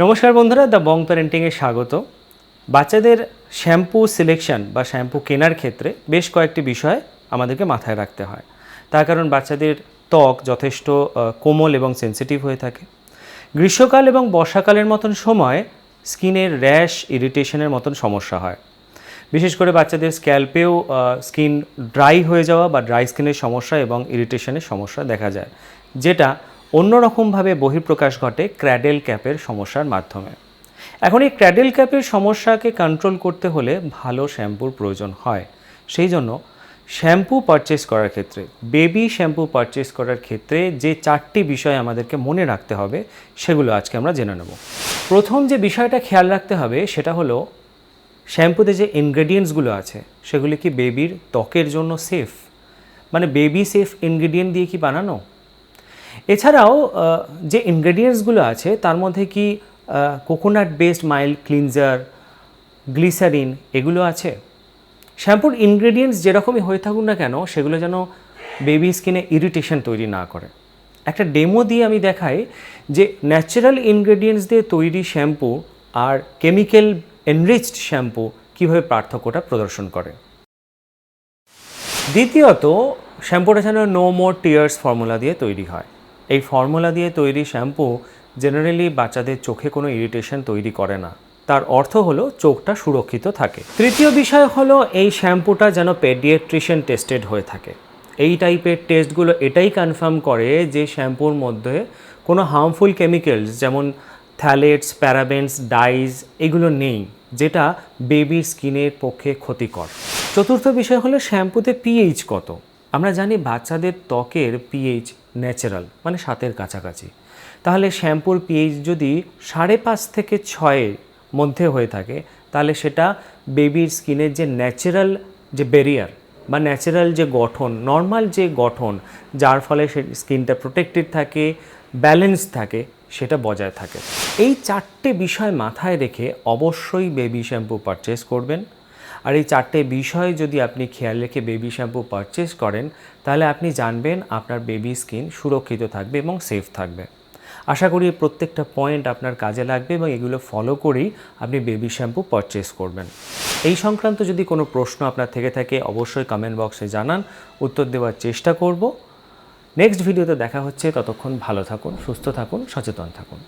নমস্কার বন্ধুরা, the Bong প্যারেন্টিংয়ে স্বাগত। বাচ্চাদের শ্যাম্পু সিলেকশন বা শ্যাম্পু কেনার ক্ষেত্রে বেশ কয়েকটি বিষয় আমাদেরকে মাথায় রাখতে হয়। তার কারণ বাচ্চাদের ত্বক যথেষ্ট কোমল এবং সেনসিটিভ হয়ে থাকে। গ্রীষ্মকাল এবং বর্ষাকালের মতন সময় স্কিনের র্যাশ, ইরিটেশনের মতন সমস্যা হয়। বিশেষ করে বাচ্চাদের স্ক্যাল্পেও স্কিন ড্রাই হয়ে যাওয়া বা ড্রাই স্কিনের সমস্যা এবং ইরিটেশনের সমস্যা দেখা যায়, যেটা অন্যরকমভাবে বহিঃপ্রকাশ ঘটে ক্র্যাডেল ক্যাপের সমস্যার মাধ্যমে। এখন এই ক্র্যাডেল ক্যাপের সমস্যাকে কন্ট্রোল করতে হলে ভালো শ্যাম্পুর প্রয়োজন হয়। সেই জন্য শ্যাম্পু পারচেস করার ক্ষেত্রে বেবি শ্যাম্পু পারচেস করার ক্ষেত্রে যে চারটি বিষয় আমাদেরকে মনে রাখতে হবে, সেগুলো আজকে আমরা জেনে নেব। প্রথম যে বিষয়টা খেয়াল রাখতে হবে, সেটা হলো শ্যাম্পুতে যে ইনগ্রেডিয়েন্টসগুলো আছে, সেগুলি কি বেবির ত্বকের জন্য সেফ মানে বেবি সেফ ইনগ্রেডিয়েন্ট দিয়ে কি বানানো? এছাড়াও যে ইনগ্রেডিয়েন্টসগুলো আছে, তার মধ্যে কি coconut based mild cleanser glycerine এগুলো আছে? শ্যাম্পুর ইনগ্রেডিয়েন্টস যেরকমই হয়ে থাকুক না কেন, সেগুলো যেন বেবি স্কিনে ইরিটেশন তৈরি না করে। একটা ডেমো দিয়ে আমি দেখাই যে ন্যাচারাল ইনগ্রেডিয়েন্টস দিয়ে তৈরি শ্যাম্পু আর কেমিক্যাল এনরিচড শ্যাম্পু কীভাবে পার্থক্যটা প্রদর্শন করে। দ্বিতীয়ত, শ্যাম্পুটা যেন নো মোর টিয়ার্স ফর্মুলা দিয়ে তৈরি হয়। এই ফর্মুলা দিয়ে তৈরি শ্যাম্পু জেনারেলি বাচ্চাদের চোখে কোনো ইরিটেশন তৈরি করে না। তার অর্থ হলো চোখটা সুরক্ষিত থাকে। তৃতীয় বিষয় হলো এই শ্যাম্পুটা যেন পেডিয়াট্রিশিয়ান টেস্টেড হয়ে থাকে। এই টাইপের টেস্টগুলো এটাই কনফার্ম করে যে শ্যাম্পুর মধ্যে কোনো হার্মফুল কেমিক্যালস যেমন থ্যালেটস প্যারাবেন্স ডাইজ এগুলো নেই, যেটা বেবির স্কিনের পক্ষে ক্ষতিকর। চতুর্থ বিষয় হলো শ্যাম্পুতে পিএইচ কত? আমরা জানি বাচ্চাদের ত্বকের পিএইচ ন্যাচারাল মানে সাতের কাছাকাছি। তাহলে শ্যাম্পুর পিএইচ যদি সাড়ে পাঁচ থেকে ছয়ের মধ্যে হয়ে থাকে, তাহলে সেটা বেবির স্কিনের যে ন্যাচারাল যে ব্যারিয়ার বা ন্যাচারাল যে গঠন নর্মাল যে গঠন, যার ফলে সে স্কিনটা প্রোটেক্টেড থাকে ব্যালেন্স থাকে, সেটা বজায় থাকে। এই চারটে বিষয় মাথায় রেখে অবশ্যই বেবি শ্যাম্পু পারচেস করবেন। আর এই চারটে বিষয় যদি আপনি খেয়াল রেখে বেবি শ্যাম্পু পারচেস করেন, তাহলে আপনি জানবেন আপনার বেবি স্কিন সুরক্ষিত থাকবে এবং সেফ থাকবে। আশা করি প্রত্যেকটা পয়েন্ট আপনার কাজে লাগবে এবং এগুলো ফলো করেই আপনি বেবি শ্যাম্পু পারচেস করবেন। এই সংক্রান্ত যদি কোনো প্রশ্ন আপনার থেকে থাকে, অবশ্যই কমেন্ট বক্সে জানান, উত্তর দেওয়ার চেষ্টা করব। নেক্সট ভিডিওতে দেখা হচ্ছে, ততক্ষণ ভালো থাকুন, সুস্থ থাকুন, সচেতন থাকুন।